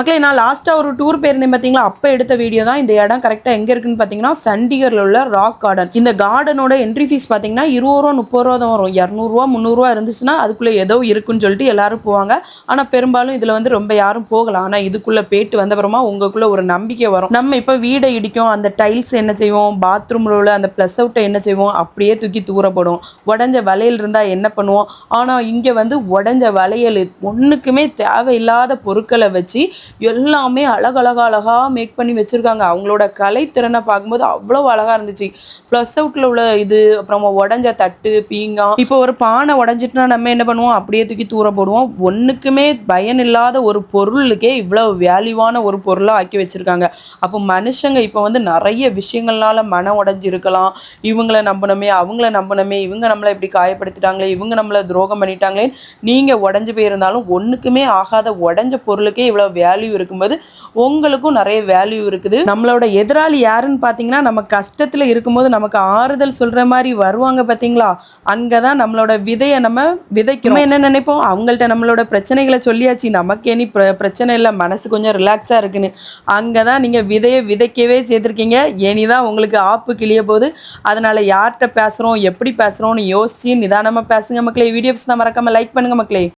மக்களே நான் லாஸ்ட்டாக ஒரு டூர் போயிருந்தேன் பார்த்தீங்களா அப்போ எடுத்த வீடியோ தான். இந்த இடம் கரெக்டாக எங்கே இருக்குன்னு பார்த்தீங்கன்னா சண்டிகரில் உள்ள ராக் கார்டன் இந்த கார்டனோட என்ட்ரி ஃபீஸ் பார்த்தீங்கன்னா இருபது ரூபா முப்பது ரூபா தான் வரும். இரநூறுவா முந்நூறுரூவா இருந்துச்சுன்னா அதுக்குள்ளே ஏதோ இருக்குன்னு சொல்லிட்டு எல்லாரும் போவாங்க. ஆனால் பெரும்பாலும் இதில் வந்து ரொம்ப யாரும் போகலாம் ஆனால் இதுக்குள்ளே போயிட்டு வந்தப்புறமா உங்களுக்குள்ள ஒரு நம்பிக்கை வரும். நம்ம இப்போ வீடை இடிக்கும். அந்த டைல்ஸ் என்ன செய்வோம்? பாத்ரூமில் உள்ள அந்த ப்ளஸ் அவுட்டை என்ன செய்வோம்? அப்படியே தூக்கி தூரப்படும். உடஞ்ச வளையல் இருந்தால் என்ன பண்ணுவோம்? ஆனால் இங்கே வந்து உடஞ்ச வளையல் ஒன்றுக்குமே தேவையில்லாத பொருட்களை வச்சு எல்லாமே அழகழகா அழகா மேக் பண்ணி வச்சுருக்காங்க. அவங்களோட கலைத்திறனை பார்க்கும்போது அவ்வளோ அழகாக இருந்துச்சு. ப்ளஸ் அவுட்டில் உள்ள இது அப்புறம் உடஞ்ச தட்டு பீங்கான் இப்போ ஒரு பானை உடஞ்சிட்டுனா நம்ம என்ன பண்ணுவோம்? அப்படியே தூக்கி தூர போடுவோம். ஒன்றுக்குமே பயன் இல்லாத ஒரு பொருளுக்கே இவ்வளோ வேல்யூவான ஒரு பொருளாக ஆக்கி வச்சுருக்காங்க. அப்போ மனுஷங்க இப்போ வந்து நிறைய விஷயங்கள்னால மனம் உடஞ்சிருக்கலாம் இவங்கள நம்பணுமே அவங்கள நம்பணுமே இவங்க நம்மளை இப்படி காயப்படுத்திட்டாங்களே இவங்க நம்மளை துரோகம் பண்ணிட்டாங்களே நீங்கள் உடஞ்சி போயிருந்தாலும் ஒன்றுக்குமே ஆகாத உடஞ்ச பொருளுக்கே இவ்வளோ வேல்யூ இருக்கும்போது உங்களுக்கும் நிறைய வேல்யூ இருக்குது. நம்மளோட எதிராளி யாருன்னு பார்த்தீங்கன்னா நம்ம கஷ்டத்தில் இருக்கும்போது நமக்கு ஆறுதல் சொல்கிற மாதிரி வருவாங்க பார்த்தீங்களா? அங்கே தான் நம்மளோட விதையை நம்ம விதைக்கிறோம். என்ன நினைப்போம்? அவங்கள்ட்ட நம்மளோட பிரச்சனைகளை சொல்லியாச்சு. நமக்கு இனி பிர பிரச்சனை இல்லை. மனசு கொஞ்சம் ரிலாக்ஸாக இருக்குன்னு. அங்கே தான் நீங்கள் விதையை விதைக்கவே செய்திருக்கீங்க. இனிதான் உங்களுக்கு ஆப்பு கிளிய போகுது. அதனால் யார்கிட்ட பேசுகிறோம் எப்படி பேசுகிறோம்னு யோசிச்சு நிதானமாக பேசுங்க மக்களே. வீடியோஸ் தான் மறக்காமல் லைக் பண்ணுங்கள் மக்களே.